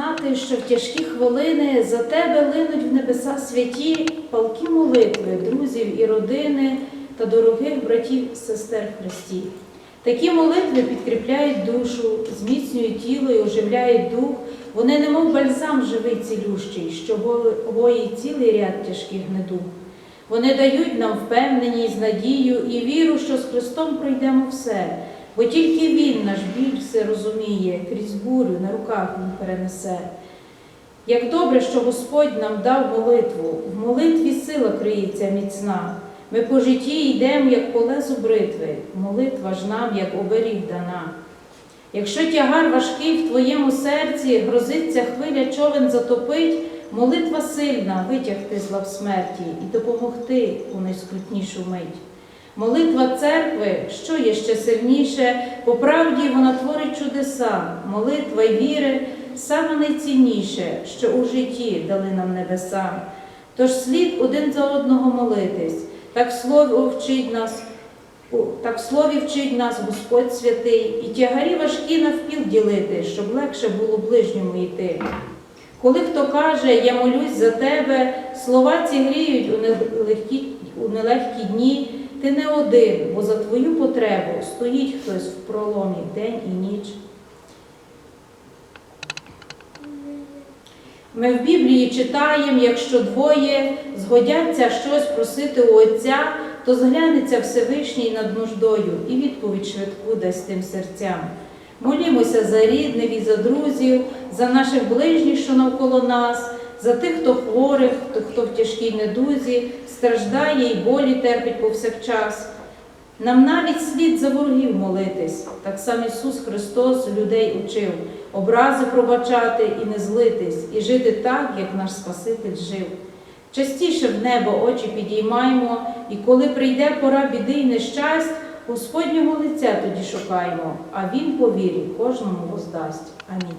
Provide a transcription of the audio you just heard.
знати, що в тяжкі хвилини за тебе линуть в небеса святі палки молитви, друзів і родини та дорогих братів сестер Христі. Такі молитви підкріпляють душу, зміцнюють тіло і оживляють дух. Вони немов бальзам живий цілющий, що гоїть цілий ряд тяжких недуг. Вони дають нам впевненість, надію і віру, що з Христом пройдемо все, бо тільки Він наш біль все розуміє, крізь бурю на руках Він перенесе. Як добре, що Господь нам дав молитву, в молитві сила криється міцна. Ми по житті йдемо, як по лезу бритви, молитва ж нам, як оберіг дана. Якщо тягар важкий в твоєму серці, грозиться хвиля човен затопить, молитва сильна витягти з лав смерті і допомогти у найскрутнішу мить. Молитва церкви, що є ще сильніше, по правді вона творить чудеса, молитва й віри саме найцінніше, що у житті дали нам небеса. Тож слід один за одного молитись, так слово вчить нас. Так слові вчить нас Господь святий, і тягарі важкі навпіл ділити, щоб легше було ближньому йти. Коли хто каже, я молюсь за тебе, слова ці гріють у нелегкі, у нелегкі дні, ти не один, бо за твою потребу стоїть хтось в проломі день і ніч. Ми в Біблії читаємо, якщо двоє згодяться щось просити у Отця, то зглянеться Всевишній над нуждою і відповідь швидку дасть тим серцям. Молімося за рідних і за друзів, за наших ближніх, що навколо нас, за тих, хто хворих, хто, в тяжкій недузі, страждає і болі терпить повсякчас. Нам навіть слід за ворогів молитись, так сам Ісус Христос людей учив, образи пробачати і не злитись, і жити так, як наш Спаситель жив. Частіше в небо очі підіймаймо, і коли прийде пора біди й нещасть, Господнього лиця тоді шукаймо, а Він по кожному воздасть. Амінь.